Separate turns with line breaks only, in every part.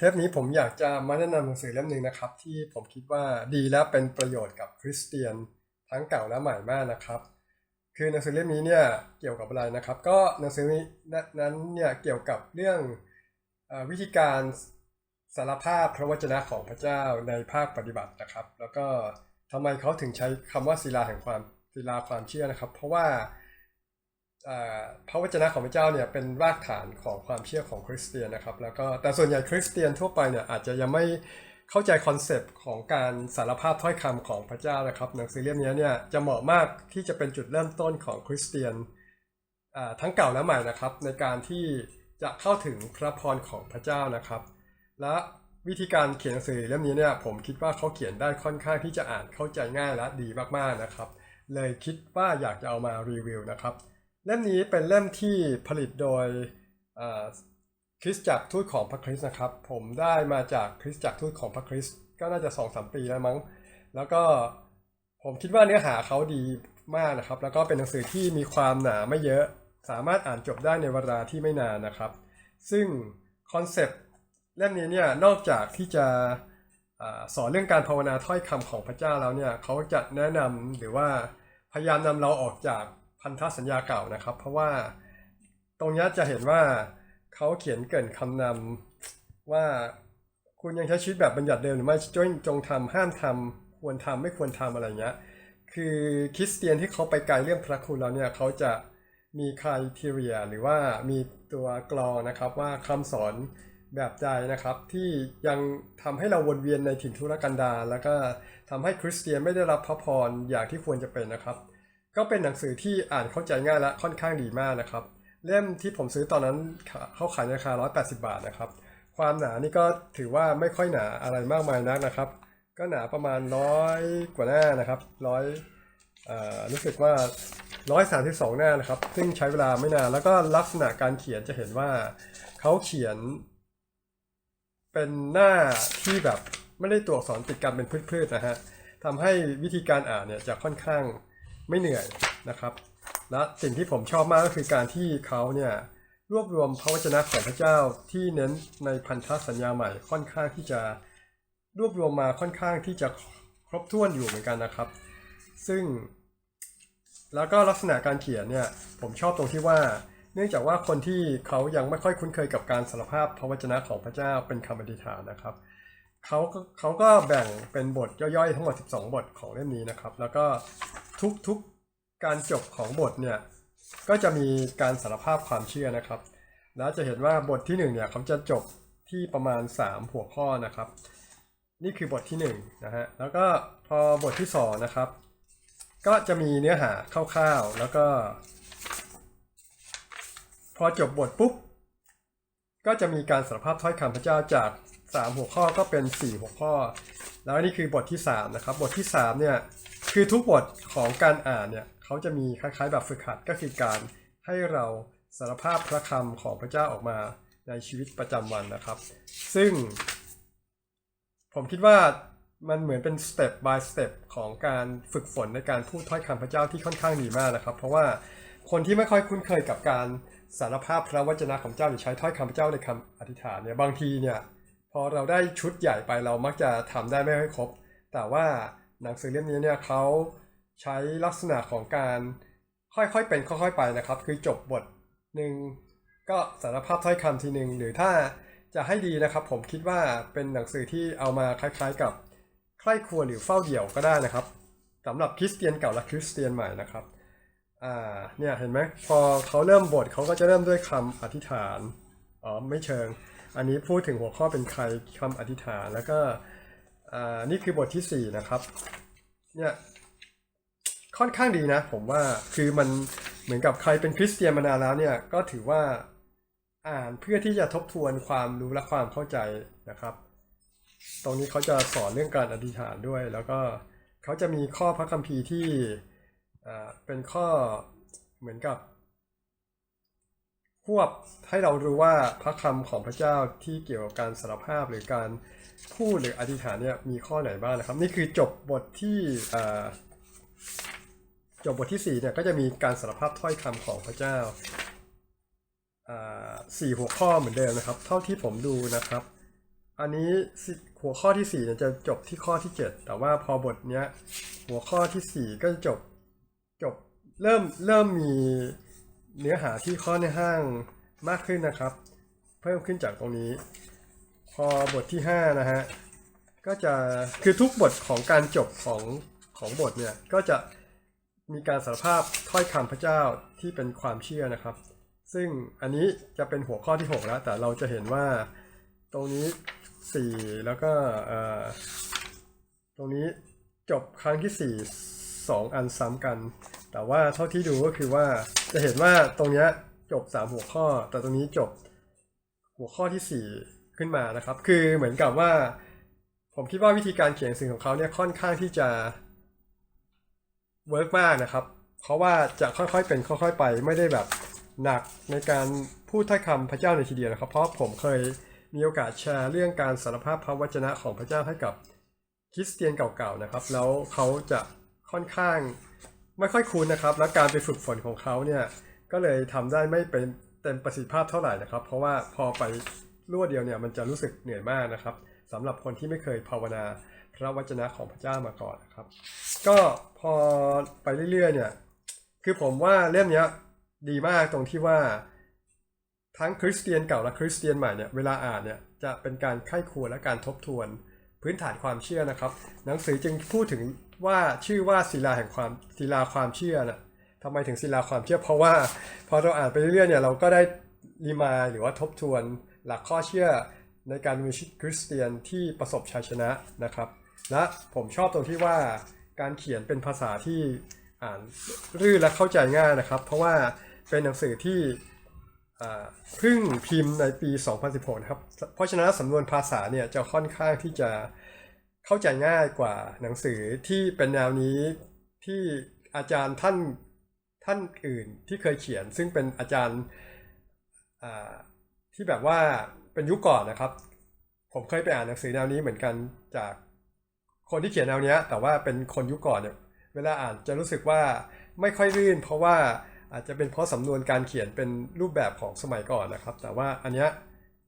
ทปนี้ผมอยากจะมาแนะนำหนังสือเล่มหนึ่งนะครับ ที่ผมคิดว่าดีและเป็นประโยชน์กับคริสเตียนทั้งเก่าและใหม่มากนะครับ คือหนังสือเล่มนี้เนี่ยเกี่ยวกับอะไรนะครับ ก็หนังสือนั้นเนี่ยเกี่ยวกับเรื่องอวิธีการสารภาพพระวจนะของพระเจ้าในภาคปฏิบัตินะครับ แล้วก็ทำไมเขาถึงใช้คำว่าศิลาแห่งความศิลาความเชื่อนะครับ เพราะว่า พระวจนะของพระเจ้าเนี่ยเป็นรากฐานของความเชื่อของคริสเตียนนะครับ แล้วก็แต่ส่วนใหญ่คริสเตียนทั่วไปเนี่ยอาจจะยังไม่เข้าใจคอนเซปต์ของการสารภาพถ้อยคำของพระเจ้านะครับ หนังสือเล่มนี้เนี่ยจะเหมาะมากที่จะเป็นจุดเริ่มต้นของคริสเตียนทั้งเก่าและใหม่นะครับ ในการที่จะเข้าถึงพระพรของพระเจ้านะครับ และวิธีการเขียนหนังสือเล่มนี้เนี่ยผมคิดว่าเขาเขียนได้ค่อนข้างที่จะอ่านเข้าใจง่ายและดีมากๆนะครับ เลยคิดว่าอยากจะเอามารีวิวนะครับ เล่มนี้เป็นเล่มที่ผลิตโดยคริสจักรทูตของพระคริสต์นะครับ ผมได้มาจากคริสจักรทูตของพระคริสต์ก็น่าจะสองสามปีแล้วมั้ง แล้วก็ผมคิดว่าเนื้อหาเขาดีมากนะครับ แล้วก็เป็นหนังสือที่มีความหนาไม่เยอะ สามารถอ่านจบได้ในเวลาที่ไม่นานนะครับ ซึ่งคอนเซปต์เล่มนี้เนี่ยนอกจากที่จะอสอนเรื่องการภาวนาถ้อยคำของพระเจ้าแล้วเนี่ยเขาจะแนะนำหรือว่าพยายามนำเราออกจาก พันธสัญญาเก่านะครับ เพราะว่าตรงนี้จะเห็นว่าเขาเขียนเกินคำนำว่าคุณยังใช้ชีวิตแบบบัญญัติเดิมหรือไม่จงจงทำห้ามทำควรทำไม่ควรทำอะไรเงี้ยคือคริสเตียนที่เขาไปไกลเรื่องพระคุณแล้วเนี่ยเขาจะมีค r i ทีเรียหรือว่ามีตัวกรองนะครับว่าคำสอนแบบใดนะครับ ที่ยังทำให้เราวนเวียนในถิ่นทุรกันดารแล้วก็ทำให้คริสเตียนไม่ได้รับพระพรอย่างที่ควรจะเป็นนะครับ ก็เป็นหนังสือที่อ่านเข้าใจง่ายและค่อนข้างดีมากนะครับ เล่มที่ผมซื้อตอนนั้นเขาขายในราคา 180 บาทนะครับ ความหนานี่ก็ถือว่าไม่ค่อยหนาอะไรมากมายนักนะครับ ก็หนาประมาณร้อยกว่าหน้านะครับร้อยรู้สึกว่า 132 หน้านะครับ ซึ่งใช้เวลาไม่นาน แล้วก็ลักษณะการเขียนจะเห็นว่าเขาเขียน เป็นหน้าที่แบบไม่ได้ตัวอักษรติดกันเป็นพืชๆนะฮะทำให้วิธีการอ่านเนี่ยจะค่อนข้าง ไม่เหนื่อยนะครับ และสิ่งที่ผมชอบมากก็คือการที่เขาเนี่ยรวบรวมพระวจนะของพระเจ้าที่เน้นในพันธสัญญาใหม่ค่อนข้างที่จะรวบรวมมาค่อนข้างที่จะครบถ้วนอยู่เหมือนกันนะครับ ซึ่ง แล้วก็ลักษณะการเขียนเนี่ยผมชอบตรงที่ว่า เนื่องจากว่าคนที่เขายังไม่ค่อยคุ้นเคยกับการสารภาพพระวจนะของพระเจ้าเป็นคำอธิษฐานนะครับ เขาเขาก็แบ่งเป็นบทย่อยๆ ทั้งหมด 12 บทของเล่มนี้นะครับ แล้วก็ทุกๆการจบของบทเนี่ยก็จะมีการสารภาพความเชื่อนะครับ แล้วจะเห็นว่าบทที่1เนี่ยเขาจะจบที่ประมาณ 3 หัวข้อนะครับ นี่คือบทที่1นะฮะแล้วก็พอบทที่2นะครับ ก็จะมีเนื้อหาคร่าวๆแล้วก็ พอจบบทปุ๊บก็จะมีการสารภาพถ้อยคำพระเจ้าจาก 3 หัวข้อก็เป็น 4 หัวข้อ แล้วนี่คือบทที่ 3 นะครับ บทที่ 3 เนี่ย คือทุกบทของการอ่านเนี่ยเขาจะมีคล้ายๆ แบบฝึกหัดก็คือการให้เราสารภาพพระคำของพระเจ้าออกมาในชีวิตประจำวันนะครับ ซึ่ง ผมคิดว่ามันเหมือนเป็นสเต็ป by สเต็ปของการฝึกฝนในการพูดถ้อยคำพระเจ้าที่ค่อนข้างดีมากนะครับ เพราะว่าคนที่ไม่ค่อยคุ้นเคยกับการสารภาพพระวจนะของเจ้าหรือใช้ถ้อยคำพระเจ้าในคำอธิษฐานเนี่ยบางทีเนี่ย พอเราได้ชุดใหญ่ไปเรามักจะทำได้ไม่ค่อยครบ แต่ว่าหนังสือเล่มนี้เนี่ยเขาใช้ลักษณะของการค่อยๆเป็นค่อยๆไปนะครับ คือจบบทหนึ่งก็สารภาพถ้อยคำทีหนึ่งหรือถ้าจะให้ดีนะครับ ผมคิดว่าเป็นหนังสือที่เอามาคล้ายๆกับใคร่ควรหรือเฝ้าเดี่ยวก็ได้นะครับสำหรับคริสเตียนเก่าและคริสเตียนใหม่นะครับอ่าเนี่ยเห็นไหมพอเขาเริ่มบทเขาก็จะเริ่มด้วยคำอธิษฐานอ๋อไม่เชิง อันนี้พูดถึงหัวข้อเป็นใครคำอธิษฐานแล้วก็นี่คือบทที่สี่นะครับ เนี่ยค่อนข้างดีนะ ผมว่าคือมันเหมือนกับใครเป็นคริสเตียนมานานแล้วเนี่ยก็ถือว่าอ่านเพื่อที่จะทบทวนความรู้และความเข้าใจนะครับ ตรงนี้เขาจะสอนเรื่องการอธิษฐานด้วย แล้วก็เขาจะมีข้อพระคัมภีร์ที่เป็นข้อเหมือนกับ ควบให้เรารู้ว่าพระคำของพระเจ้าที่เกี่ยวกับการสารภาพหรือการพูดหรืออธิษฐานเนี่ยมีข้อไหนบ้างนะครับ นี่คือจบบทที่จบบทที่สี่เนี่ยก็จะมีการสารภาพถ้อยคำของพระเจ้าสี่หัวข้อเหมือนเดิมนะครับ เท่าที่ผมดูนะครับ อันนี้หัวข้อที่4เนี่ยจะจบที่ข้อที่ 7 แต่ว่าพอบทเนี้ยหัวข้อที่ 4 ก็จะจบจบเริ่มเริ่มมี เนื้อหาที่ข้อในห้างมากขึ้นนะครับ เพิ่มขึ้นจากตรงนี้ พอบทที่ 5 นะฮะ ก็จะคือทุกบทของการจบของของบทเนี่ย ก็จะมีการสารภาพถ้อยคำพระเจ้าที่เป็นความเชื่อนะครับ ซึ่งอันนี้จะเป็นหัวข้อที่ 6 แล้ว แต่เราจะเห็นว่าตรงนี้ 4 แล้วก็ตรงนี้จบครั้งที่ 4 2 อันซ้ำกัน แต่ว่าเท่าที่ดูก็คือว่าจะเห็นว่าตรงนี้จบ 3 หัวข้อ แต่ตรงนี้จบหัวข้อที่ 4 ขึ้นมานะครับ คือเหมือนกับว่า ผมคิดว่าวิธีการเขียนสื่อของเขาเนี่ยค่อนข้างที่จะเวิร์กมากนะครับ เพราะว่าจะค่อยๆเป็นค่อยๆไปไม่ได้แบบหนักในการพูดถ้อยคำพระเจ้าในทีเดียวนะครับ เพราะผมเคยมีโอกาสแชร์เรื่องการสารภาพพระวจนะของพระเจ้าให้กับคริสเตียนเก่าๆนะครับ แล้วเขาจะค่อนข้าง ไม่ค่อยคุ้นนะครับ และการไปฝึกฝนของเขาเนี่ยก็เลยทำได้ไม่เป็นเต็มประสิทธิภาพเท่าไหร่นะครับ เพราะว่าพอไปรวดเดียวเนี่ยมันจะรู้สึกเหนื่อยมากนะครับสำหรับคนที่ไม่เคยภาวนาพระวจนะของพระเจ้ามาก่อนนะครับ ก็พอไปเรื่อยๆเนี่ยคือผมว่าเล่มนี้ดีมากตรงที่ว่าทั้งคริสเตียนเก่าและคริสเตียนใหม่เนี่ยเวลาอ่านเนี่ยจะเป็นการไข้ครวและการทบทวน พื้นฐานความเชื่อนะครับ หนังสือจึงพูดถึง ว่าชื่อว่าศิลาแห่งความศิลาความเชื่อนะทำไมถึงศิลาความเชื่อ เพราะว่าพอเราอ่านไปเรื่อยๆเนี่ยเราก็ได้รีมาหรือว่าทบทวนหลักข้อเชื่อในการมีชีวิตคริสเตียนที่ประสบชัยชนะนะครับ และผมชอบตรงที่ว่าการเขียนเป็นภาษาที่อ่านรื่นและเข้าใจง่ายนะครับ เพราะว่าเป็นหนังสือที่เพิ่งพิมพ์ในปี 2016 ครับ เพราะฉะนั้นสำนวนภาษาเนี่ยจะค่อนข้างที่จะ เข้าใจง่ายกว่าหนังสือที่เป็นแนวนี้ที่อาจารย์ท่านท่านอื่นที่เคยเขียน ซึ่งเป็นอาจารย์ที่แบบว่าเป็นยุคก่อนนะครับ ผมเคยไปอ่านหนังสือแนวนี้เหมือนกันจากคนที่เขียนแนวเนี้ยแต่ว่าเป็นคนยุคก่อนเนี่ยเวลาอ่านจะรู้สึกว่าไม่ค่อยรื่น เพราะว่าอาจจะเป็นเพราะสำนวนการเขียนเป็นรูปแบบของสมัยก่อนนะครับ แต่ว่าอันเนี้ย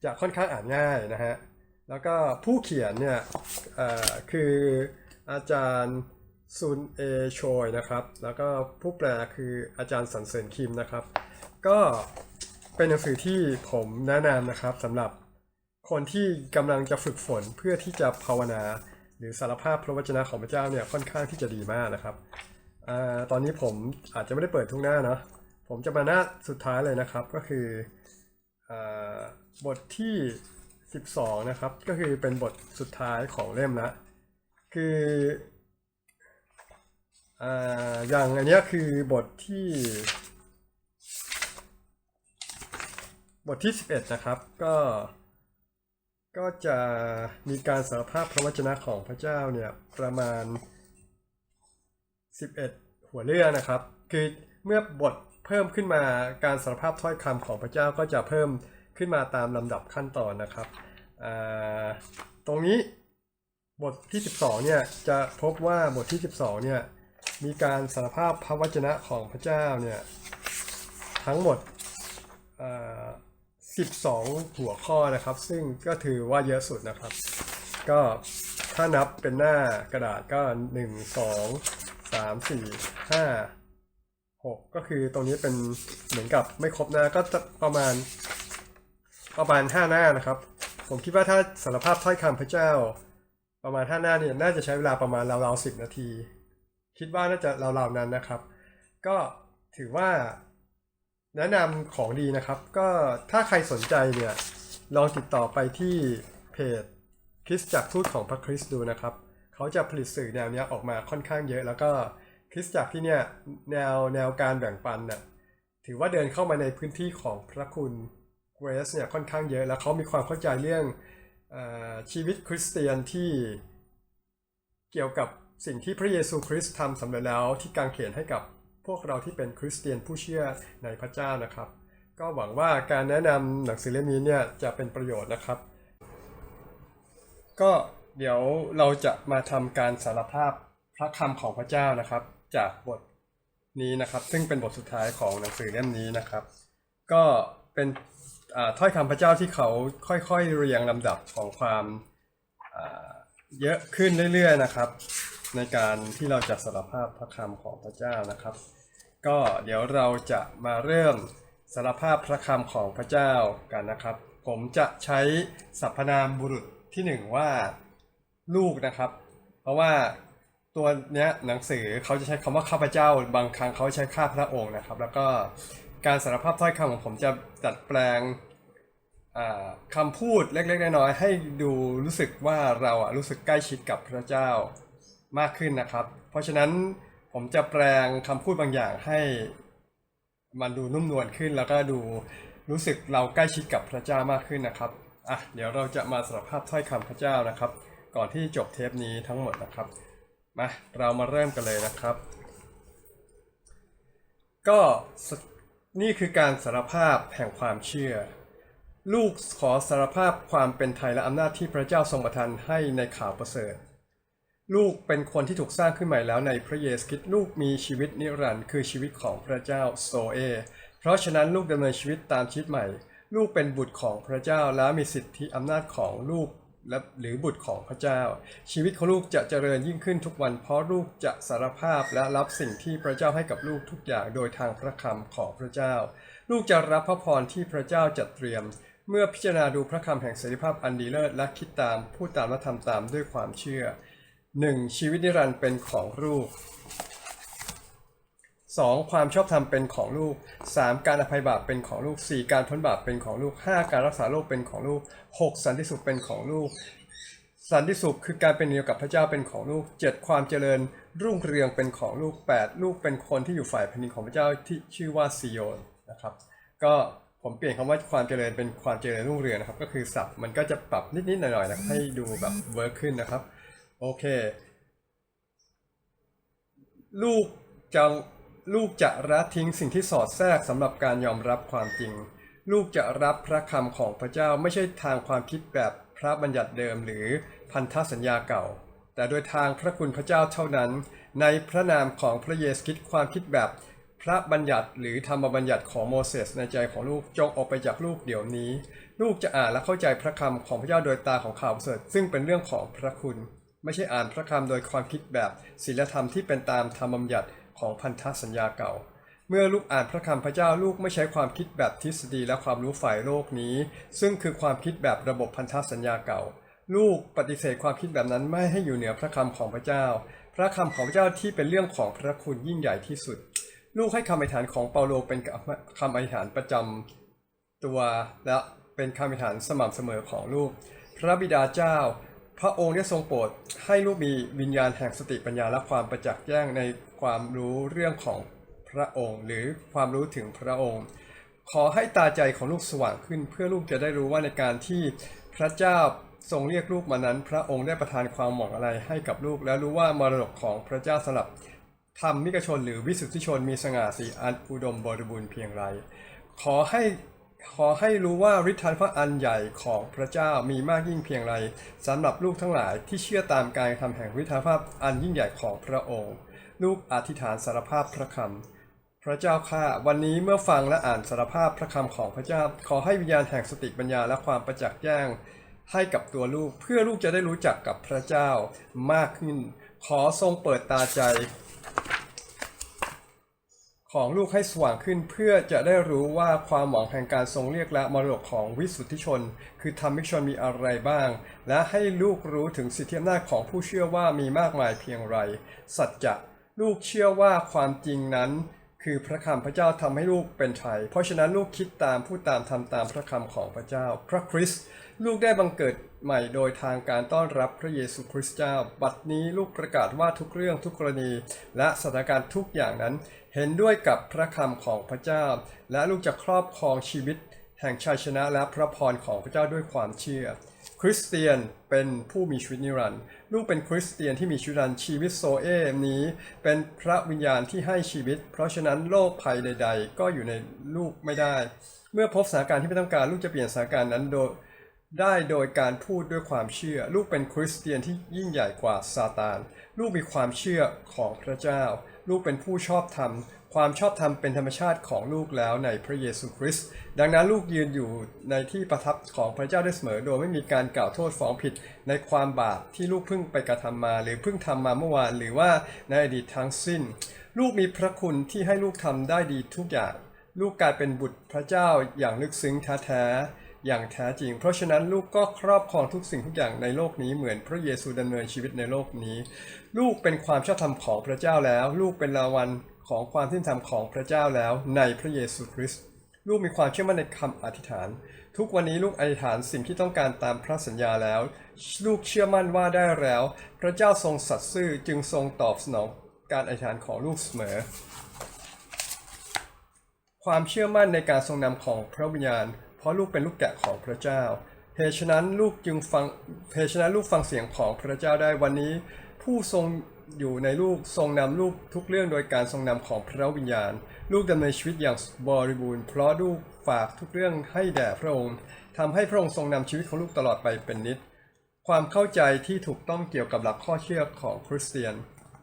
จะค่อนข้างอ่านง่ายนะฮะ แล้วก็ผู้เขียนเนี่ยคืออาจารย์ซุนเอโชยนะครับ แล้วก็ผู้แปลคืออาจารย์สันเสริญคิมนะครับ ก็เป็นหนังสือที่ผมแนะนำนะครับสำหรับคนที่กำลังจะฝึกฝนเพื่อที่จะภาวนา หรือสารภาพพระวจนะของพระเจ้าเนี่ยค่อนข้างที่จะดีมากนะครับอตอนนี้ผมอาจจะไม่ได้เปิดทุกหน้านะผมจะมาหน้าสุดท้ายเลยนะครับก็คืออบทที่ 12 นะครับ ก็คือเป็นบทสุดท้ายของเล่มละคืออย่างอันนี้คือบทที่ บทที่ 11 นะครับ ก็ก็จะมีการสารภาพพระวจนะของพระเจ้าเนี่ยประมาณ 11 หัวเรื่องนะครับ คือเมื่อบทเพิ่มขึ้นมาการสารภาพถ้อยคำของพระเจ้าก็จะเพิ่ม ขึ้นมาตามลำดับขั้นตอนนะครับ ตรงนี้บทที่ 12 เนี่ยจะพบว่าบทที่ 12 เนี่ยมีการสารภาพพระวจนะของพระเจ้าเนี่ยทั้งหมด 12 หัวข้อนะครับ ซึ่งก็ถือว่าเยอะสุดนะครับ ก็ถ้านับเป็นหน้ากระดาษก็ 1 2 3 4 5 6 ก็คือตรงนี้เป็นเหมือนกับไม่ครบหน้าก็จะประมาณ ประมาณ5หน้านะครับ ผมคิดว่าถ้าสารภาพถ้อยคำพระเจ้า ประมาณ5หน้าเนี่ยน่าจะใช้เวลาประมาณราวๆ10นาที คิดว่าน่าจะราวๆนั้นนะครับ ก็ถือว่าแนะนำของดีนะครับ ก็ถ้าใครสนใจเนี่ยลองติดต่อไปที่เพจคริสจักรทูตของพระคริสต์ดูนะครับ เขาจะผลิตสื่อแนวเนี้ยออกมาค่อนข้างเยอะ แล้วก็คริสจักรที่เนี่ยแนวแนวการแบ่งปันน่ะถือว่าเดินเข้ามาในพื้นที่ของพระคุณ เกรสเนี่ยค่อนข้างเยอะ แล้วเขามีความเข้าใจเรื่องอชีวิตคริสเตียนที่เกี่ยวกับสิ่งที่พระเยซูคริสต์ทำสำเร็จแล้วที่กางเขนให้กับพวกเราที่เป็นคริสเตียนผู้เชื่อในพระเจ้านะครับ ก็หวังว่าการแนะนำหนังสือเล่มนี้เนี่ยจะเป็นประโยชน์นะครับ ก็เดี๋ยวเราจะมาทำการสารภาพพระคำของพระเจ้านะครับ จากบทนี้นะครับ ซึ่งเป็นบทสุดท้ายของหนังสือเล่มนี้นะครับ ก็เป็น ถ้อยคำพระเจ้าที่เขาค่อยๆเรียงลำดับของความเยอะขึ้นเรื่อยๆนะครับ ในการที่เราจะสารภาพพระคำของพระเจ้านะครับ ก็เดี๋ยวเราจะมาเริ่มสารภาพพระคำของพระเจ้ากันนะครับ ผมจะใช้สรรพนามบุรุษที่หนึ่งว่าลูกนะครับ เพราะว่าตัวเนี้ยหนังสือเขาจะใช้คำว่าข้าพเจ้า บางครั้งเขาใช้ข้าพระองค์นะครับ แล้วก็ การสารภาพถ้อยคำของผมจะดัดแปลงคำพูดเล็กๆน้อยๆให้ดูรู้สึกว่าเราอะรู้สึกใกล้ชิดกับพระเจ้ามากขึ้นนะครับ เพราะฉะนั้นผมจะแปลงคำพูดบางอย่างให้มันดูนุ่มนวลขึ้นแล้วก็ดูรู้สึกเราใกล้ชิดกับพระเจ้ามากขึ้นนะครับอะเดี๋ยวเราจะมาสารภาพถ้อยคำพระเจ้านะครับ ก่อนที่จบเทปนี้ทั้งหมดนะครับมาเรามาเริ่มกันเลยนะครับ ก็ นี่คือการสารภาพแห่งความเชื่อ ลูกขอสารภาพความเป็นไทยและอำนาจที่พระเจ้าทรงประทานให้ในข่าวประเสริฐ ลูกเป็นคนที่ถูกสร้างขึ้นใหม่แล้วในพระเยซูคริสต์ลูกมีชีวิตนิรันดร์คือชีวิตของพระเจ้าโซเอ เพราะฉะนั้นลูกดำเนินชีวิตตามชีวิตใหม่ ลูกเป็นบุตรของพระเจ้าและมีสิทธิอำนาจของลูก และหรือบุตรของพระเจ้า ชีวิตของลูกจะเจริญยิ่งขึ้นทุกวัน เพราะลูกจะสารภาพและรับสิ่งที่พระเจ้าให้กับลูกทุกอย่างโดยทางพระคำของพระเจ้า ลูกจะรับพระพรที่พระเจ้าจัดเตรียม เมื่อพิจารณาดูพระคำแห่งเสรีภาพอันดีเลิศและคิดตามพูดตามและทำตามด้วยความเชื่อ 1. ชีวิตนิรันดร์เป็นของลูก 2. ความชอบธรรมเป็นของลูก 3. การอภัยบาปเป็นของลูก 4. การพ้นบาปเป็นของลูก 5. การรักษาโรคเป็นของลูก 6. สันติสุขเป็นของลูก สันติสุขคือการเป็นเดียวกับพระเจ้าเป็นของลูก 7. ความเจริญรุ่งเรืองเป็นของลูก 8. ลูกเป็นคนที่อยู่ฝ่ายแผ่นดินของพระเจ้าที่ชื่อว่าซีโยนนะครับก็ผมเปลี่ยนคำว่าความเจริญเป็นความเจริญรุ่งเรืองนะครับ ก็คือศัพท์มันก็จะปรับนิดๆหน่อยๆนะให้ดูแบบเวิร์คขึ้นนะครับ โอเค ลูกจะ ลูกจะละทิ้งสิ่งที่สอดแทรกสำหรับการยอมรับความจริง ลูกจะรับพระคำของพระเจ้าไม่ใช่ทางความคิดแบบพระบัญญัติเดิมหรือพันธสัญญาเก่า แต่โดยทางพระคุณพระเจ้าเท่านั้น ในพระนามของพระเยซูคริสต์ความคิดแบบพระบัญญัติหรือธรรมบัญญัติของโมเสสในใจของลูกจงออกไปจากลูกเดี๋ยวนี้ ลูกจะอ่านและเข้าใจพระคำของพระเจ้าโดยตาของข่าวเสริฐซึ่งเป็นเรื่องของพระคุณ ไม่ใช่อ่านพระคำโดยความคิดแบบศีลธรรมที่เป็นตามธรรมบัญญัติ ของพันธสัญญาเก่า เมื่อลูกอ่านพระคำพระเจ้าลูกไม่ใช้ความคิดแบบทฤษฎีและความรู้ฝ่ายโลกนี้ ซึ่งคือความคิดแบบระบบพันธสัญญาเก่า ลูกปฏิเสธความคิดแบบนั้นไม่ให้อยู่เหนือพระคำของพระเจ้า พระคำของพระเจ้าที่เป็นเรื่องของพระคุณยิ่งใหญ่ที่สุด ลูกให้คำอธิษฐานของเปาโลเป็นคำอธิษฐานประจำตัวและเป็นคำอธิษฐานสม่ำเสมอของลูก พระบิดาเจ้า พระองค์ได้ทรงโปรดให้ลูกมีวิญญาณแห่งสติปัญญาและความประจักษ์แจ้งในความรู้เรื่องของพระองค์ หรือความรู้ถึงพระองค์ ขอให้ตาใจของลูกสว่างขึ้น เพื่อลูกจะได้รู้ว่าในการที่พระเจ้าทรงเรียกลูกมานั้น พระองค์ได้ประทานความหวังอะไรให้กับลูก และรู้ว่ามรดกของพระเจ้าสำหรับธรรมมิกชนหรือวิสุทธิชนมีสง่าสีอันอุดมบริบูรณ์เพียงไร ขอให้ ขอให้รู้ว่าฤทธานุภาพอันใหญ่ของพระเจ้ามีมากยิ่งเพียงไรสำหรับลูกทั้งหลายที่เชื่อตามการทำแห่งฤทธานุภาพอันยิ่งใหญ่ของพระองค์ ลูกอธิษฐานสารภาพพระคำพระเจ้าข้าวันนี้เมื่อฟังและอ่านสารภาพพระคำของพระเจ้า ขอให้วิญญาณแห่งสติปัญญาและความประจักษ์แจ้งให้กับตัวลูกเพื่อลูกจะได้รู้จักกับพระเจ้ามากขึ้น ขอทรงเปิดตาใจ ของลูกให้สว่างขึ้นเพื่อจะได้รู้ว่าความหวังแห่งการทรงเรียกและมรดกของวิสุทธิชน คือธรรมิกชนมีอะไรบ้าง และให้ลูกรู้ถึงสิทธิอำนาจของผู้เชื่อว่ามีมากมายเพียงไร สัจจะลูกเชื่อว่าความจริงนั้น คือพระคำพระเจ้าทำให้ลูกเป็นไทย เพราะฉะนั้นลูกคิดตามพูดตามทำตามพระคำของพระเจ้า พระคริสต์ลูกได้บังเกิดใหม่โดยทางการต้อนรับพระเยซูคริสต์เจ้า บัดนี้ลูกประกาศว่าทุกเรื่องทุกกรณี และสถานการณ์ทุกอย่างนั้น เห็นด้วยกับพระคำของพระเจ้า และลูกจะครอบครองชีวิต แห่งชัยชนะและพระพรของพระเจ้าด้วยความเชื่อ คริสเตียนเป็นผู้มีชีวิตนิรันดร์ลูกเป็นคริสเตียนที่มีชีวิตนิรันดร์ชีวิตโซเอมนี้ เป็นพระวิญญาณที่ให้ชีวิต เพราะฉะนั้นโรคภัยใด ๆ ก็อยู่ในลูกไม่ได้ เมื่อพบสถานการณ์ที่ไม่ต้องการลูกจะเปลี่ยนสถานการณ์นั้นโดยได้โดยการพูดด้วยความเชื่อ ลูกเป็นคริสเตียนที่ยิ่งใหญ่กว่าซาตาน ลูกมีความเชื่อของพระเจ้า ลูกเป็นผู้ชอบธรรม ความชอบธรรมเป็นธรรมชาติของลูกแล้วในพระเยซูคริสต์ดังนั้นลูกยืนอยู่ในที่ประทับของพระเจ้าได้เสมอ โดยไม่มีการกล่าวโทษฟ้องผิดในความบาปที่ลูกเพิ่งไปกระทำมา หรือเพิ่งทำมาเมื่อวานหรือว่าในอดีตทั้งสิ้น ลูกมีพระคุณที่ให้ลูกทำได้ดีทุกอย่าง ลูกกลายเป็นบุตรพระเจ้าอย่างลึกซึ้งแท้ๆ อย่างแท้จริง เพราะฉะนั้นลูกก็ครอบครองทุกสิ่งทุกอย่างในโลกนี้เหมือนพระเยซูดำเนินชีวิตในโลกนี้ ลูกเป็นความชอบธรรมของพระเจ้าแล้ว ลูกเป็นรางวัลของความที่ธรรมของพระเจ้าแล้วในพระเยซูคริสต์ลูกมีความเชื่อมั่นในคำอธิษฐาน ทุกวันนี้ลูกอธิษฐานสิ่งที่ต้องการตามพระสัญญาแล้ว ลูกเชื่อมั่นว่าได้แล้ว พระเจ้าทรงสัตย์ซื่อจึงทรงตอบสนองการอธิษฐานของลูกเสมอ ความเชื่อมั่นในการทรงนำของพระวิญญาณ เพราะลูกเป็นลูกแกะของพระเจ้าเหตุฉะนั้นลูกจึงฟังเหตุฉะนั้นลูกฟังเสียงของพระเจ้าได้วันนี้ ผู้ทรงอยู่ในลูกทรงนำลูกทุกเรื่องโดยการทรงนำของพระวิญญาณ ลูกดำเนินชีวิตอย่างบริบูรณ์เพราะลูกฝากทุกเรื่องให้แด่พระองค์ทำให้พระองค์ทรงนำชีวิตของลูกตลอดไปเป็นนิจความเข้าใจที่ถูกต้องเกี่ยวกับหลักข้อเชื่อของคริสเตียน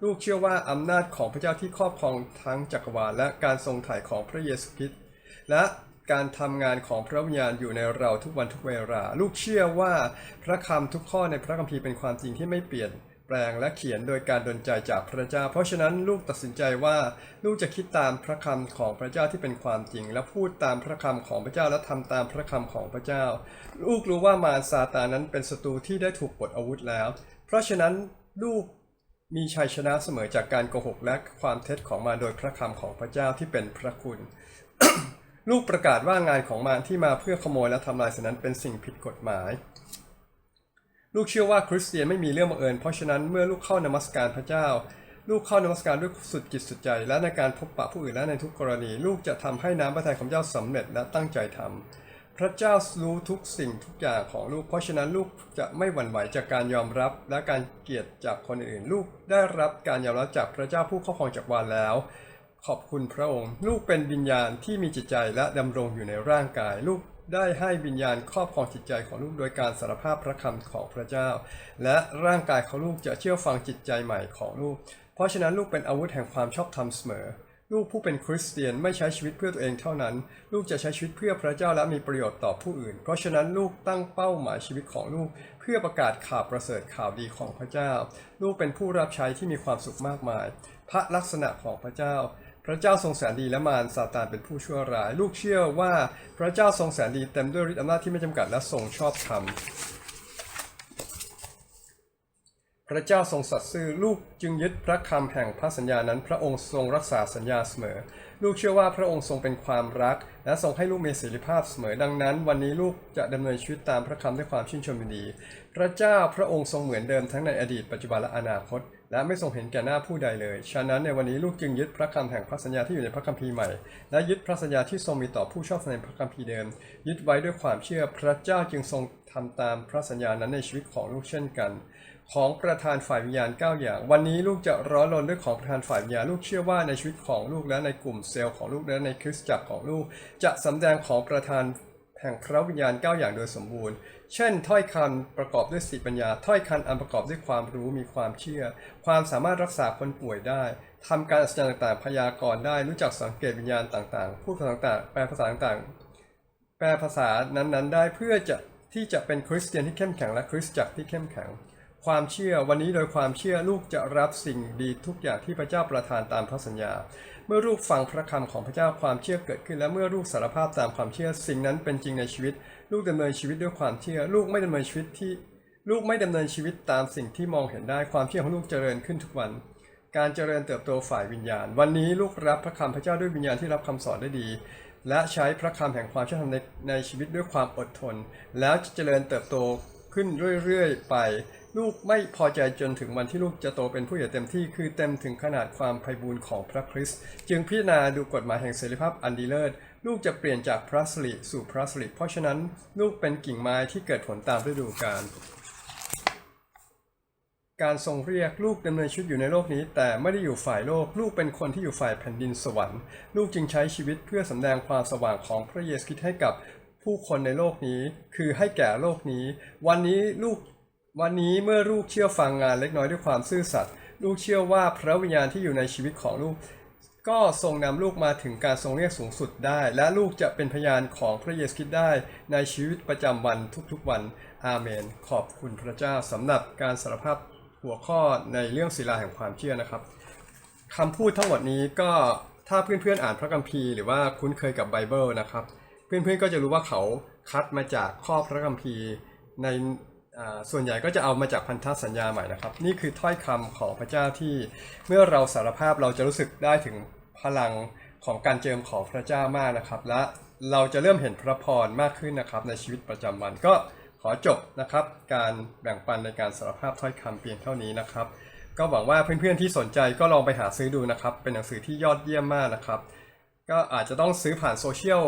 ลูกเชื่อว่าอำนาจของพระเจ้าที่ครอบครองทั้งจักรวาลและการทรงถ่ายของพระเยซูคริสต์และ การทำงานของพระวิญญาณอยู่ในเราทุกวันทุกเวลา ลูกเชื่อว่าพระคำทุกข้อในพระคัมภีร์เป็นความจริงที่ไม่เปลี่ยนแปลงและเขียนโดยการดลใจจากพระเจ้า เพราะฉะนั้นลูกตัดสินใจว่าลูกจะคิดตามพระคำของพระเจ้าที่เป็นความจริง และพูดตามพระคำของพระเจ้าและทำตามพระคำของพระเจ้า ลูกรู้ว่ามารซาตานนั้นเป็นศัตรูที่ได้ถูกปลดอาวุธแล้ว เพราะฉะนั้นลูกมีชัยชนะเสมอจากการโกหกและความเท็จของมารโดยพระคำของพระเจ้าที่เป็นพระคุณ ลูกประกาศว่างานของมารที่มาเพื่อขโมยและทำลายสิ่งนั้นเป็นสิ่งผิดกฎหมาย ลูกเชื่อว่าคริสเตียนไม่มีเรื่องบังเอิญ เพราะฉะนั้นเมื่อลูกเข้านมัสการพระเจ้า ลูกเข้านมัสการด้วยสุดจิตสุดใจ และในการพบปะผู้อื่นและในทุกกรณี ลูกจะทำให้น้ำพระทัยของเจ้าสำเร็จและตั้งใจทำพระเจ้ารู้ทุกสิ่งทุกอย่างของลูก เพราะฉะนั้นลูกจะไม่หวั่นไหวจากการยอมรับและการเกลียดจากคนอื่น ลูกได้รับการยอมรับจากพระเจ้าผู้ครอบครองจักรวาลแล้ว ขอบคุณพระองค์ ลูกเป็นวิญญาณที่มีจิตใจและดำรงอยู่ในร่างกาย ลูกได้ให้วิญญาณครอบครองจิตใจของลูกโดยการสารภาพพระคำของพระเจ้า และร่างกายของลูกจะเชื่อฟังจิตใจใหม่ของลูก เพราะฉะนั้นลูกเป็นอาวุธแห่งความชอบธรรมเสมอ ลูกผู้เป็นคริสเตียนไม่ใช้ชีวิตเพื่อตัวเองเท่านั้น ลูกจะใช้ชีวิตเพื่อพระเจ้าและมีประโยชน์ต่อผู้อื่น เพราะฉะนั้นลูกตั้งเป้าหมายชีวิตของลูก เพื่อประกาศข่าวประเสริฐข่าวดีของพระเจ้า ลูกเป็นผู้รับใช้ที่มีความสุขมากมาย พระลักษณะของพระเจ้า ระเจ้าทรงแสนดีและมารซาตานเป็นผู้ชั่วร้าย ลูกเชื่อว่าพระเจ้าทรงแสนดีเต็มด้วยฤทธิอำนาจที่ไม่จำกัดและทรงชอบธรรมพระเจ้าทรงสัตย์ซื่อลูกจึงยึดพระคำแห่งพระสัญญานั้น พระองค์ทรงรักษาสัญญาเสมอ ลูกเชื่อว่าพระองค์ทรงเป็นความรัก และทรงให้ลูกมีเสรีภาพเสมอดังนั้น วันนี้ลูกจะดำเนินชีวิตตามพระคำด้วยความชื่นชมยินดี พระเจ้าพระองค์ทรงเหมือนเดิมทั้งในอดีตปัจจุบันและอนาคต และไม่ทรงเห็นแก่หน้าผู้ใดเลย ฉะนั้นในวันนี้ลูกจึงยึดพระคำแห่งพระสัญญาที่อยู่ในพระคัมภีร์ใหม่ และยึดพระสัญญาที่ทรงมีต่อผู้ชอบในพระคัมภีร์เดิม ยึดไว้ด้วยความเชื่อพระเจ้าจึงทรงทำตามพระสัญญานั้นในชีวิตของลูกเช่นกัน ของประธานฝ่ายวิญญาณ 9 อย่าง วันนี้ลูกจะร้อนรนด้วยของประธานฝ่ายวิญญาณลูกเชื่อว่าในชีวิตของลูกและในกลุ่มเซลล์ของลูกและในคริสตจักรของลูก จะสำแดงของประธานแห่งพระวิญญาณ 9 อย่างโดยสมบูรณ์ เช่น ถ้อยคำประกอบด้วยสติปัญญา ถ้อยคำอันประกอบด้วยความรู้มีความเชื่อ ความสามารถรักษาคนป่วยได้ทำการอัศจรรย์ต่างๆ พยากรณ์ได้รู้จักสังเกตวิญญาณต่างๆ พูดภาษาต่างๆ แปลภาษาต่างๆ แปลภาษานั้นๆ ได้เพื่อจะที่จะเป็นคริสเตียนที่เข้มแข็งและคริสตจักรที่เข้มแข็ง ความเชื่อวันนี้โดยความเชื่อลูกจะรับสิ่งดีทุกอย่างที่พระเจ้าประทานตามพระสัญญา เมื่อลูกฟังพระคำของพระเจ้าความเชื่อเกิดขึ้น และเมื่อลูกสารภาพตามความเชื่อสิ่งนั้นเป็นจริงในชีวิต ลูกดำเนินชีวิตด้วยความเชื่อ ลูกไม่ดำเนินชีวิตที่ลูกไม่ดำเนินชีวิตตามสิ่งที่มองเห็นได้ความเชื่อของลูกเจริญขึ้นทุกวัน การเจริญเติบโตฝ่ายวิญญาณ วันนี้ลูกรับพระคำพระเจ้าด้วยวิญญาณที่รับคำสอนได้ดี และใช้พระคำแห่งความเชื่อธรรมในในชีวิตด้วยความอดทน แล้วจะเจริญเติบโตขึ้นเรื่อยๆ ไป ลูกไม่พอใจจนถึงวันที่ลูกจะโตเป็นผู้ใหญ่เต็มที่คือเต็มถึงขนาดความไพบูรณ์ของพระคริสต์จึงพิจารณาดูกฎหมายแห่งเสรีภาพอันดีเลิศ ลูกจะเปลี่ยนจากพระสิริสู่พระสิริเพราะฉะนั้นลูกเป็นกิ่งไม้ที่เกิดผลตามฤดูกาลการทรงเรียกลูกดำเนินชีวิตอยู่ในโลกนี้ แต่ไม่ได้อยู่ฝ่ายโลก ลูกเป็นคนที่อยู่ฝ่ายแผ่นดินสวรรค์ ลูกจึงใช้ชีวิตเพื่อสำแดงความสว่างของพระเยซูคริสต์ให้กับผู้คนในโลกนี้ คือให้แก่โลกนี้ วันนี้ลูกวันนี้เมื่อลูกเชื่อฟังงานเล็กน้อยด้วยความซื่อสัตย์ลูกเชื่อว่าพระวิญญาณที่อยู่ในชีวิตของลูก ก็ทรงนำลูกมาถึงการทรงเรียกสูงสุดได้ และลูกจะเป็นพยานของพระเยซูคริสต์ได้ในชีวิตประจำวันทุกๆวันอาเมน ขอบคุณพระเจ้าสำหรับการสารภาพหัวข้อในเรื่องศิลาแห่งความเชื่อนะครับคำพูดทั้งหมดนี้ก็ถ้าเพื่อนๆอ่านพระคัมภีร์หรือว่าคุ้นเคยกับไบเบิลนะครับ เพื่อนๆก็จะรู้ว่าเขาคัดมาจากข้อพระคัมภีร์ในส่วนใหญ่ก็จะเอามาจากพันธสัญญาใหม่นะครับ นี่คือถ้อยคำของพระเจ้าที่เมื่อเราสารภาพเราจะรู้สึกได้ถึง พลังของการเจิมของพระเจ้ามากนะครับ และเราจะเริ่มเห็นพระพรมากขึ้นนะครับ ในชีวิตประจำวันก็ขอจบนะครับ การแบ่งปันในการสารภาพถ้อยคำเพียงเท่านี้นะครับ ก็หวังว่าเพื่อนๆที่สนใจก็ลองไปหาซื้อดูนะครับ เป็นหนังสือที่ยอดเยี่ยมมากนะครับ ก็อาจจะต้องซื้อผ่านโซเชียล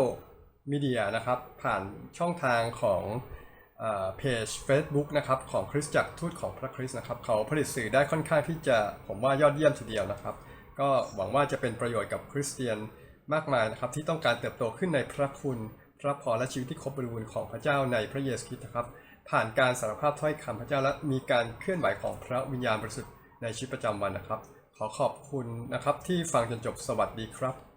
มีเดียนะครับ ผ่านช่องทางของเพจ Facebook นะครับของคริสตจักรทูตของพระคริสต์นะครับ เขาผลิตสื่อได้ค่อนข้างที่จะผมว่ายอดเยี่ยมทีเดียวนะครับ ก็หวังว่าจะเป็นประโยชน์กับคริสเตียนมากมายนะครับ ที่ต้องการเติบโตขึ้นในพระคุณ พระพรและชีวิตที่ครบบริบูรณ์ของพระเจ้าในพระเยซูคริสต์นะครับ ผ่านการสารภาพถ้อยคำพระเจ้าและมีการเคลื่อนไหวของพระวิญญาณบริสุทธิ์ในชีวิตประจำวันนะครับ ขอขอบคุณนะครับที่ฟังจนจบสวัสดีครับ